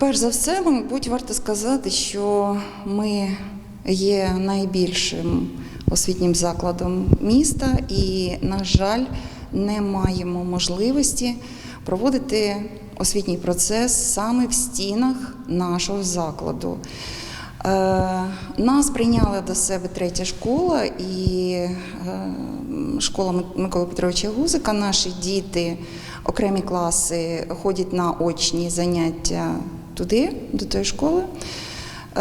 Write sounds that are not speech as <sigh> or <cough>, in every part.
Перш за все, мабуть, варто сказати, що ми є найбільшим освітнім закладом міста і, на жаль, не маємо можливості проводити освітній процес саме в стінах нашого закладу. Е, Нас прийняла до себе третя школа і е, школа Мик- Миколи Петровича Гузика. Наші діти, окремі класи ходять на очні заняття туди, до тої школи. Е,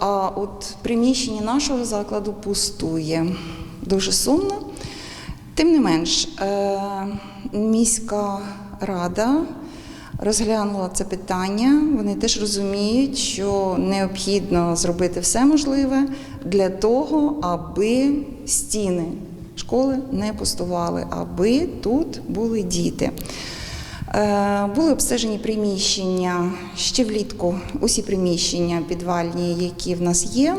А от приміщення нашого закладу пустує. Дуже сумно. Тим не менш, е, міська рада розглянула це питання. Вони теж розуміють, що необхідно зробити все можливе для того, аби стіни школи не пустували, аби тут були діти. Е, Були обстежені приміщення ще влітку, усі приміщення підвальні, які в нас є.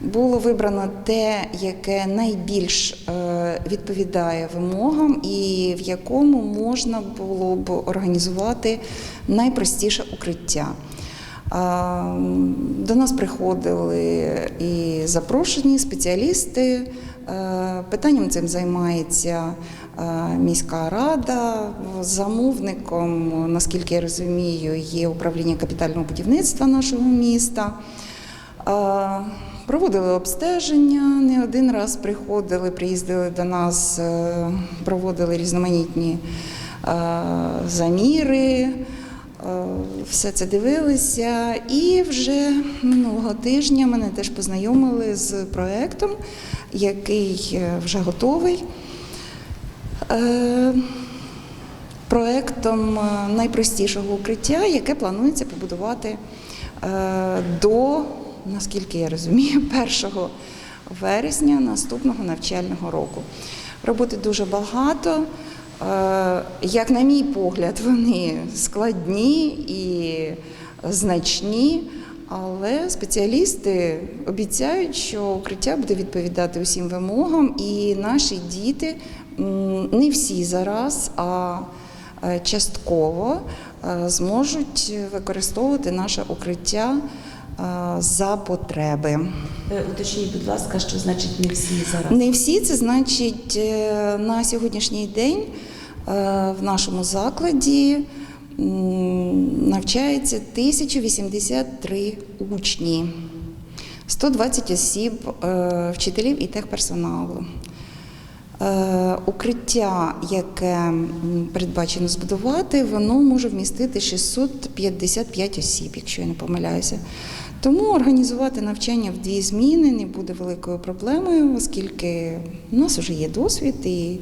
Було вибрано те, яке найбільш е, відповідає вимогам, і в якому можна було б організувати найпростіше укриття. До нас приходили і запрошені спеціалісти. Е, Питанням цим займається е, міська рада. Замовником, наскільки я розумію, є управління капітального будівництва нашого міста. Е, Проводили обстеження, не один раз приходили, приїздили до нас, е, проводили різноманітні е, заміри, е, все це дивилися. І вже минулого тижня мене теж познайомили з проєктом, який е, вже готовий. Е, Проектом е, найпростішого укриття, яке планується побудувати е, до, наскільки я розумію, <laughs> 1 вересня наступного навчального року. Роботи дуже багато. Як на мій погляд, вони складні і значні, але спеціалісти обіцяють, що укриття буде відповідати усім вимогам, і наші діти не всі зараз, а е, частково е, зможуть використовувати наше укриття е, за потреби. Уточніть, будь ласка, що значить не всі зараз? Не всі це значить на сьогоднішній день в нашому закладі навчається 1083 учні, 120 осіб вчителів і техперсоналу. Е, Укриття, яке передбачено збудувати, воно може вмістити 655 осіб, якщо я не помиляюся. Тому організувати навчання в дві зміни не буде великою проблемою, оскільки у нас вже є досвід, і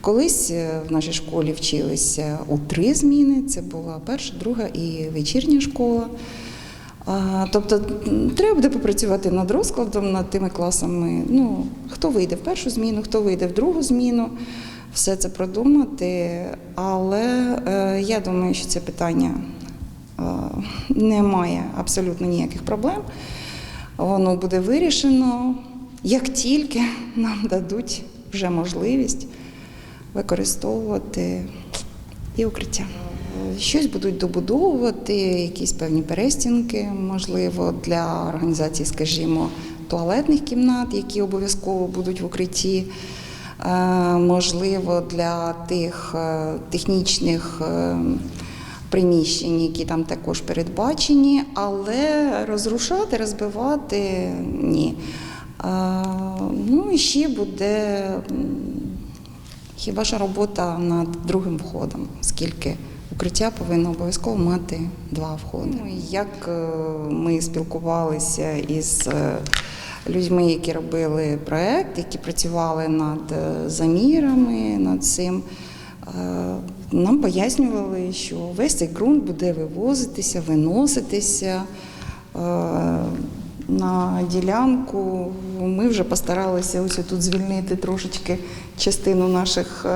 колись е, в нашій школі вчилися у три зміни. Це була перша, друга і вечірня школа. Тобто треба буде попрацювати над розкладом, над тими класами. Ну, хто вийде в першу зміну, хто вийде в другу зміну, все це продумати. Але е, я думаю, що це питання е, не має абсолютно ніяких проблем. Воно буде вирішено, як тільки нам дадуть вже можливість використовувати і укриття. Щось будуть добудовувати, якісь певні перестінки, можливо, для організації, скажімо, туалетних кімнат, які обов'язково будуть в укритті. Е, Можливо, для тих е, технічних е, приміщень, які там також передбачені, але розрушати, розбивати ні. Е, Ну і ще буде Хіба що робота над другим входом, оскільки укриття повинно обов'язково мати два входи. Ну, Як е, ми спілкувалися із е, людьми, які робили проект, які працювали над е, замірами, над цим, нам пояснювали, що весь цей ґрунт буде вивозитися, виноситися. на ділянку. Ми вже постаралися ось тут звільнити трошечки частину наших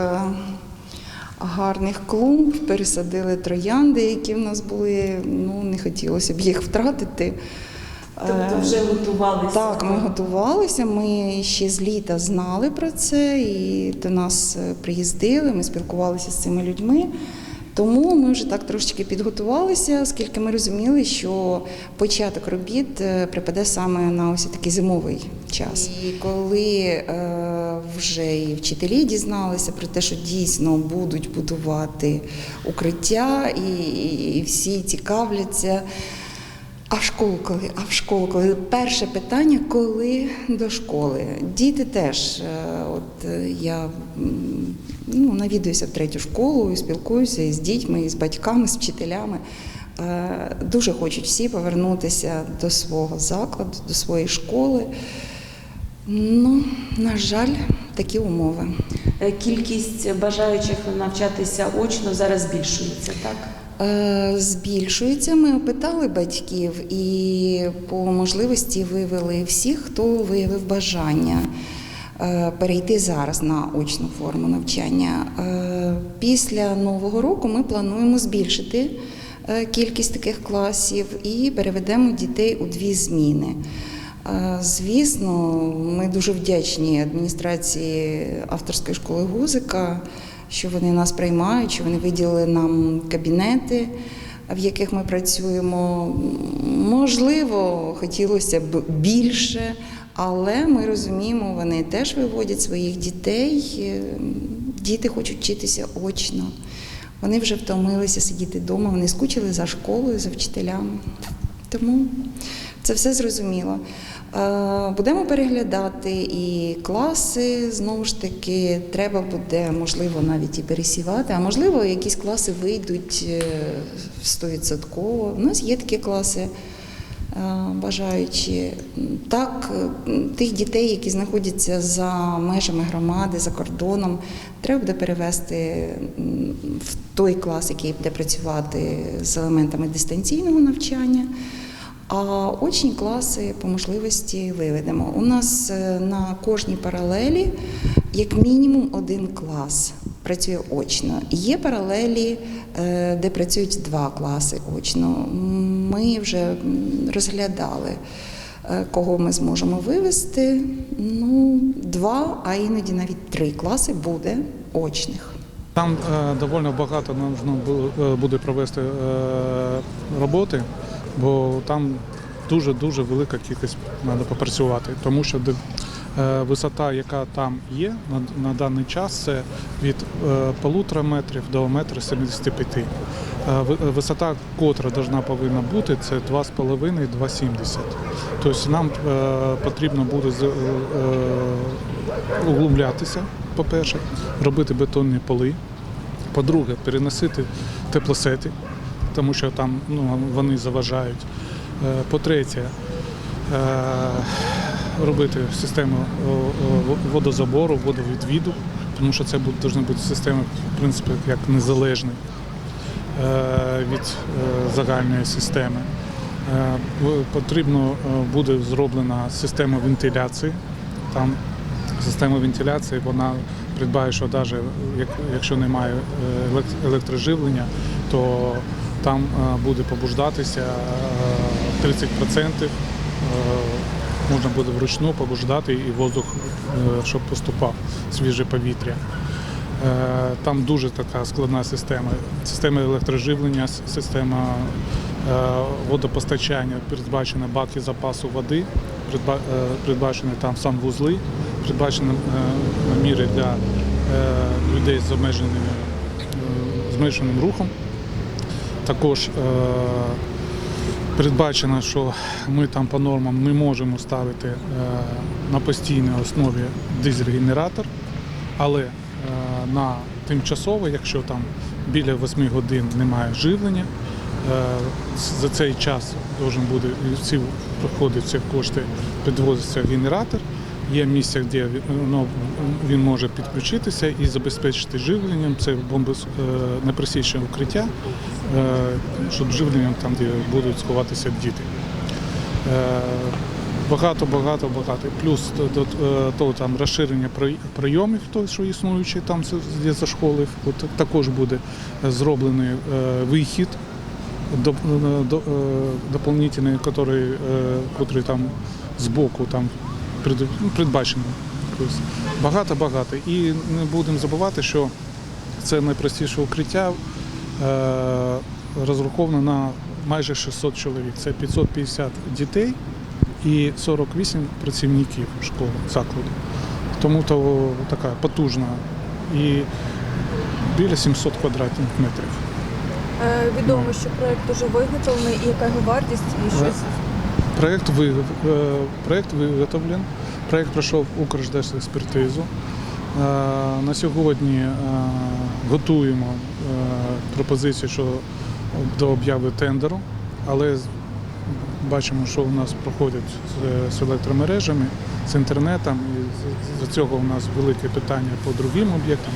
гарних клумб, пересадили троянди, які в нас були. Ну, не хотілося б їх втратити. Тобто Е, вже готувалися? так, ми готувалися. Ми ще з літа знали про це і до нас е, приїздили. Ми спілкувалися з цими людьми. Тому ми вже так трошечки підготувалися, оскільки ми розуміли, що початок робіт е, припаде саме на ось такий зимовий час. І коли вже і вчителі дізналися про те, що дійсно будуть будувати укриття, і, і всі цікавляться. А в школу коли? А в школу коли? Перше питання, коли до школи. Діти теж. е, От е, я ну, навідуюся в третю школу і спілкуюся і з дітьми, і з батьками, з вчителями. Е, Дуже хочуть всі повернутися до свого закладу, до своєї школи. Ну, на жаль, такі умови. Е, Кількість бажаючих навчатися очно зараз збільшується, так? Е, Збільшується. Ми опитали батьків і по можливості вивели всіх, хто виявив бажання е, перейти зараз на очну форму навчання. Після нового року ми плануємо збільшити кількість таких класів і переведемо дітей у дві зміни. Звісно, ми дуже вдячні адміністрації авторської школи Гузика, що вони нас приймають, що вони виділили нам кабінети, в яких ми працюємо. Можливо, хотілося б більше, але ми розуміємо, вони теж виводять своїх дітей. Діти хочуть вчитися очно. Вони вже втомилися сидіти вдома, вони скучили за школою, за вчителями. Тому це все зрозуміло. Е, Будемо переглядати і класи. Знову ж таки, треба буде, можливо, навіть і пересівати, а можливо, якісь класи вийдуть е, 100%. У нас є такі класи. е, Бажаючи так, тих дітей, які знаходяться за межами громади, за кордоном, треба буде перевести в той клас, який буде працювати з елементами дистанційного навчання. А очні класи по можливості виведемо. У нас е, на кожній паралелі як мінімум один клас працює очно. Є паралелі, е, де працюють два класи очно. Ми вже розглядали, е, кого ми зможемо вивести. Ну, два, а іноді навіть три класи буде очних. Там доволі багато е, буде провести роботи, бо там дуже-дуже велика кількість треба попрацювати, тому що е, висота, яка там є на, на даний час, це від е, полутора метрів до метра 75. Е, Висота, котра должна повинна бути, це 2,5-2,70. Тобто нам потрібно буде углублятися, по-перше, робити бетонні поли. По-друге, переносити теплосети, тому що там ну, вони заважають. Е, По-третє, е, робити систему водозабору, водовідвіду, тому що це повинна бути система, в принципі, як незалежна е, від загальної системи. Потрібно буде зроблена система вентиляції. Там система вентиляції вона придбає, що навіть якщо немає електроживлення, то там е, буде побуждатися е, 30%. е, Можна буде вручну побуждати і воздух, е, щоб поступав свіже повітря. Е, Там дуже така складна система. Система електроживлення, система е, водопостачання, передбачені баки запасу води, передба- е, передбачені там санвузли, передбачені е, наміри для е, людей з обмеженим, е, з обмеженим рухом. Також е, передбачено, що ми там по нормам не можемо ставити е, на постійній основі дизель-генератор, але е, на тимчасово, якщо там біля 8 годин немає живлення, за цей час буде всі кошти, підвозиться генератор. Є місця, де він, ну, він може підключитися і забезпечити живленням. Це бомбонепросічне укриття, е, щоб живленням там, де будуть сховатися діти. Е, Багато, багато, багато. Плюс до, е, того там розширення прийомів, то, що існуючі там є за школи, от також буде зроблений е, вихід до, до, е, дополнительний, який, е, котрий там збоку там ну, передбачений. Тобто Багато-багато. І не будемо забувати, що це найпростіше укриття е, розраховано на майже 600 чоловік. Це 550 дітей і 48 працівників школи, закладу. Тому то така потужна і біля 700 квадратних метрів. Е, Відомо, що проект уже виготовлений, і яка його вартість, і щось. Проект, ви, е, проект виготовлен, проект пройшов Укрждешекспертизу. Е, На сьогодні е, готуємо пропозицію щодо обяви тендеру, але бачимо, що у нас проходять з- з електромережами, з інтернетом. І з- з цього у нас велике питання по другим об'єктам,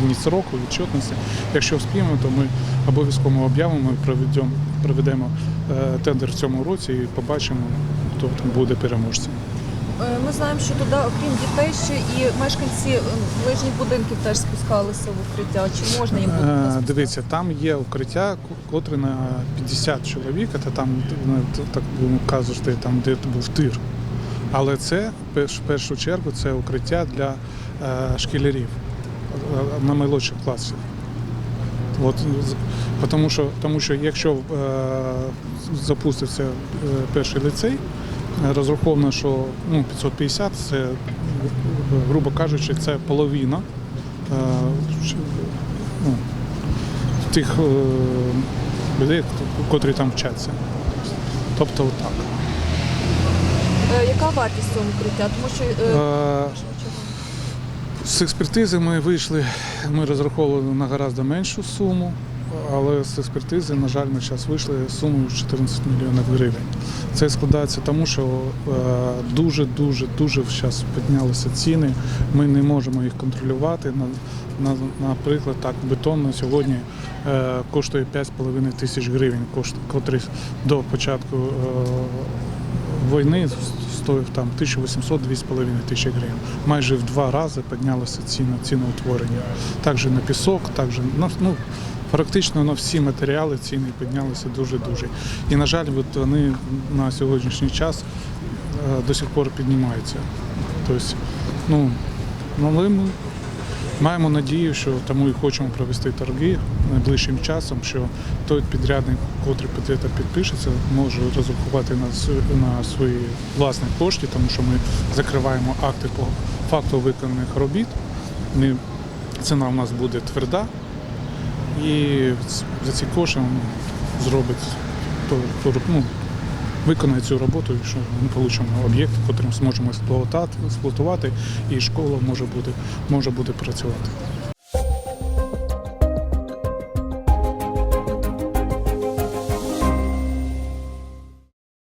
кінець року, відчетності. Якщо вспіємо, то ми обов'язково об'явимо і проведемо, проведемо е, тендер в цьому році і побачимо, хто там буде переможцем. Ми знаємо, що туди, окрім дітей, ще і мешканці е, ближніх будинків теж спускалися в укриття. Чи можна їм буде Е. Дивіться, там є укриття, котре на 50 чоловік, це там, ну, так би кажете, там, де був тир. Але це в першу чергу це укриття для е, шкілярів на молодших класах. От, тому, що, тому що якщо е, запустився перший ліцей, розраховано, що ну, 550 це, грубо кажучи, це половина е, ну, тих е, людей, котрі там вчаться. Тобто так. Е, Яка вартість цього укриття? Тому що е, Е. З експертизи ми вийшли, ми розраховували на гораздо меншу суму, але з експертизи, на жаль, ми зараз вийшли з сумою 14 мільйонів гривень. Це складається тому, що е, дуже, зараз піднялися ціни. Ми не можемо їх контролювати. На, на, наприклад, так, бетон на сьогодні е, коштує 5,5 тисяч гривень, кошт, котрий до початку е, війни стоїв там 1800-2,5 тисячі гривень. Майже в два рази піднялося ціна ціноутворення. Також на пісок, також ну, практично на всі матеріали ціни піднялися дуже-дуже. І, на жаль, от вони на сьогоднішній час е, до сих пор піднімаються. Тобто, ну, ну, але ми маємо надію, що тому і хочемо провести торги найближчим часом, що той підрядник, котрий під підпишеться, може розрахувати на, свої власні кошти, тому що ми закриваємо акти по факту виконаних робіт. Ціна у нас буде тверда, і за ці кошти він зробить ну, виконає цю роботу, що ми отримаємо об'єкт, котрим зможемо експлуатувати, експлуатувати, і школа може бути, може бути працювати.